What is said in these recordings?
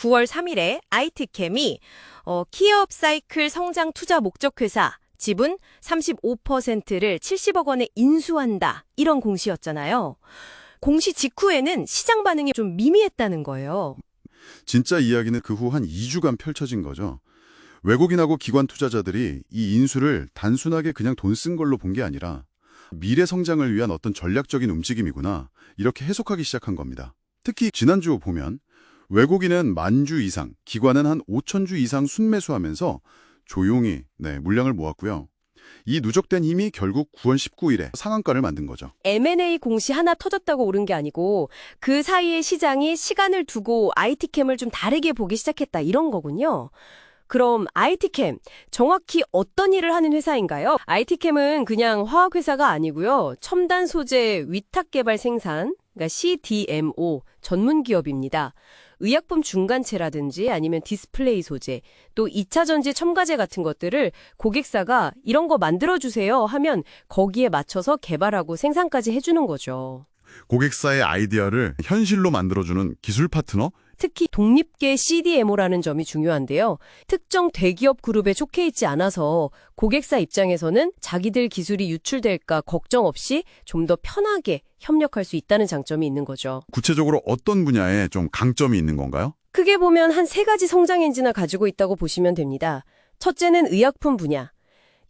9월 3일에 IT캠이 어, 키업 사이클 성장 투자 목적 회사 지분 35%를 70억 원에 인수한다. 이런 공시였잖아요. 공시 직후에는 시장 반응이 좀 미미했다는 거예요. 진짜 이야기는 그 후 한 2주간 펼쳐진 거죠. 외국인하고 기관 투자자들이 이 인수를 단순하게 그냥 돈 쓴 걸로 본 게 아니라 미래 성장을 위한 어떤 전략적인 움직임이구나 이렇게 해석하기 시작한 겁니다. 특히 지난주 보면 외국인은 만 주 이상, 기관은 한 5천 주 이상 순매수하면서 조용히 네, 물량을 모았고요. 이 누적된 힘이 결국 9월 19일에 상한가를 만든 거죠. M&A 공시 하나 터졌다고 오른 게 아니고 그 사이에 시장이 시간을 두고 IT캠을 좀 다르게 보기 시작했다 이런 거군요. 그럼 IT캠 정확히 어떤 일을 하는 회사인가요? IT캠은 그냥 화학회사가 아니고요. 첨단 소재 위탁 개발 생산, 그러니까 CDMO 전문 기업입니다. 의약품 중간체라든지 아니면 디스플레이 소재, 또 2차 전지 첨가제 같은 것들을 고객사가 이런 거 만들어주세요 하면 거기에 맞춰서 개발하고 생산까지 해주는 거죠. 고객사의 아이디어를 현실로 만들어주는 기술 파트너? 특히 독립계 CDMO라는 점이 중요한데요. 특정 대기업 그룹에 속해 있지 않아서 고객사 입장에서는 자기들 기술이 유출될까 걱정 없이 좀 더 편하게 협력할 수 있다는 장점이 있는 거죠. 구체적으로 어떤 분야에 좀 강점이 있는 건가요? 크게 보면 한 세 가지 성장 엔진을 가지고 있다고 보시면 됩니다. 첫째는 의약품 분야.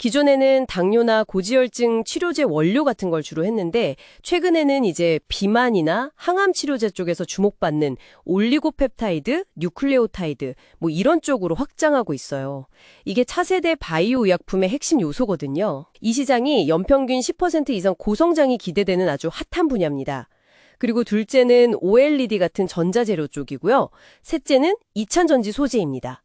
기존에는 당뇨나 고지혈증 치료제 원료 같은 걸 주로 했는데 최근에는 이제 비만이나 항암 치료제 쪽에서 주목받는 올리고펩타이드, 뉴클레오타이드 뭐 이런 쪽으로 확장하고 있어요. 이게 차세대 바이오 의약품의 핵심 요소거든요. 이 시장이 연평균 10% 이상 고성장이 기대되는 아주 핫한 분야입니다. 그리고 둘째는 OLED 같은 전자재료 쪽이고요. 셋째는 2찬 전지 소재입니다.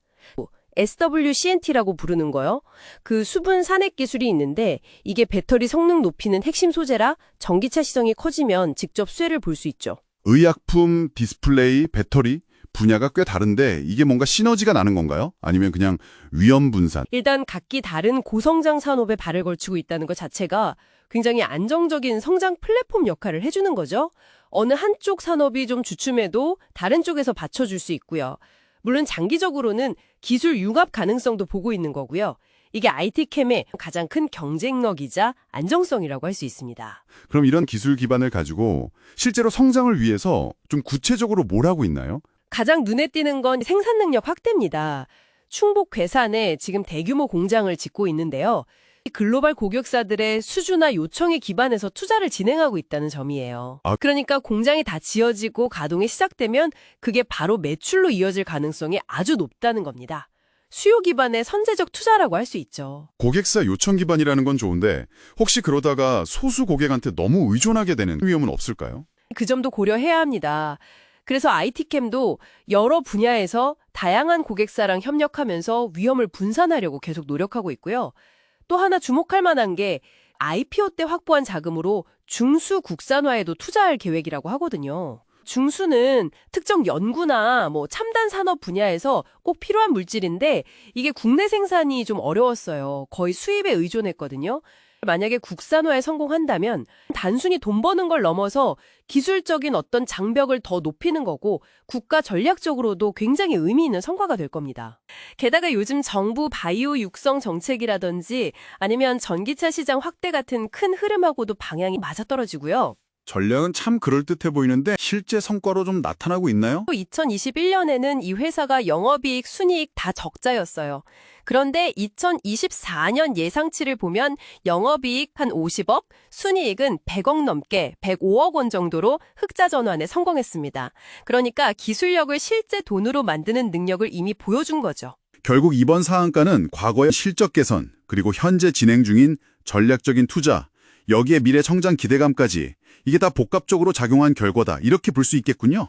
SWCNT라고 부르는 거요. 그 수분 산액 기술이 있는데 이게 배터리 성능 높이는 핵심 소재라 전기차 시성이 커지면 직접 수혜를 볼 수 있죠. 의약품, 디스플레이, 배터리 분야가 꽤 다른데 이게 뭔가 시너지가 나는 건가요? 아니면 그냥 위험 분산? 일단 각기 다른 고성장 산업에 발을 걸치고 있다는 것 자체가 굉장히 안정적인 성장 플랫폼 역할을 해주는 거죠. 어느 한쪽 산업이 좀 주춤해도 다른 쪽에서 받쳐줄 수 있고요. 물론 장기적으로는 기술 융합 가능성도 보고 있는 거고요. 이게 IT캠의 가장 큰 경쟁력이자 안정성이라고 할 수 있습니다. 그럼 이런 기술 기반을 가지고 실제로 성장을 위해서 좀 구체적으로 뭘 하고 있나요? 가장 눈에 띄는 건 생산 능력 확대입니다. 충북 괴산에 지금 대규모 공장을 짓고 있는데요. 글로벌 고객사들의 수주나 요청에 기반해서 투자를 진행하고 있다는 점이에요. 아. 그러니까 공장이 다 지어지고 가동이 시작되면 그게 바로 매출로 이어질 가능성이 아주 높다는 겁니다. 수요 기반의 선제적 투자라고 할 수 있죠. 고객사 요청 기반이라는 건 좋은데 혹시 그러다가 소수 고객한테 너무 의존하게 되는 위험은 없을까요? 그 점도 고려해야 합니다. 그래서 IT캠도 여러 분야에서 다양한 고객사랑 협력하면서 위험을 분산하려고 계속 노력하고 있고요. 또 하나 주목할 만한 게 IPO 때 확보한 자금으로 중수 국산화에도 투자할 계획이라고 하거든요. 중수는 특정 연구나 뭐 첨단 산업 분야에서 꼭 필요한 물질인데 이게 국내 생산이 좀 어려웠어요. 거의 수입에 의존했거든요. 만약에 국산화에 성공한다면 단순히 돈 버는 걸 넘어서 기술적인 어떤 장벽을 더 높이는 거고 국가 전략적으로도 굉장히 의미 있는 성과가 될 겁니다. 게다가 요즘 정부 바이오 육성 정책이라든지 아니면 전기차 시장 확대 같은 큰 흐름하고도 방향이 맞아떨어지고요. 전략은 참 그럴듯해 보이는데 실제 성과로 좀 나타나고 있나요? 2021년에는 이 회사가 영업이익, 순이익 다 적자였어요. 그런데 2024년 예상치를 보면 영업이익 한 50억, 순이익은 100억 넘게 105억 원 정도로 흑자 전환에 성공했습니다. 그러니까 기술력을 실제 돈으로 만드는 능력을 이미 보여준 거죠. 결국 이번 상한가는 과거의 실적 개선, 그리고 현재 진행 중인 전략적인 투자, 여기에 미래 성장 기대감까지 이게 다 복합적으로 작용한 결과다. 이렇게 볼 수 있겠군요.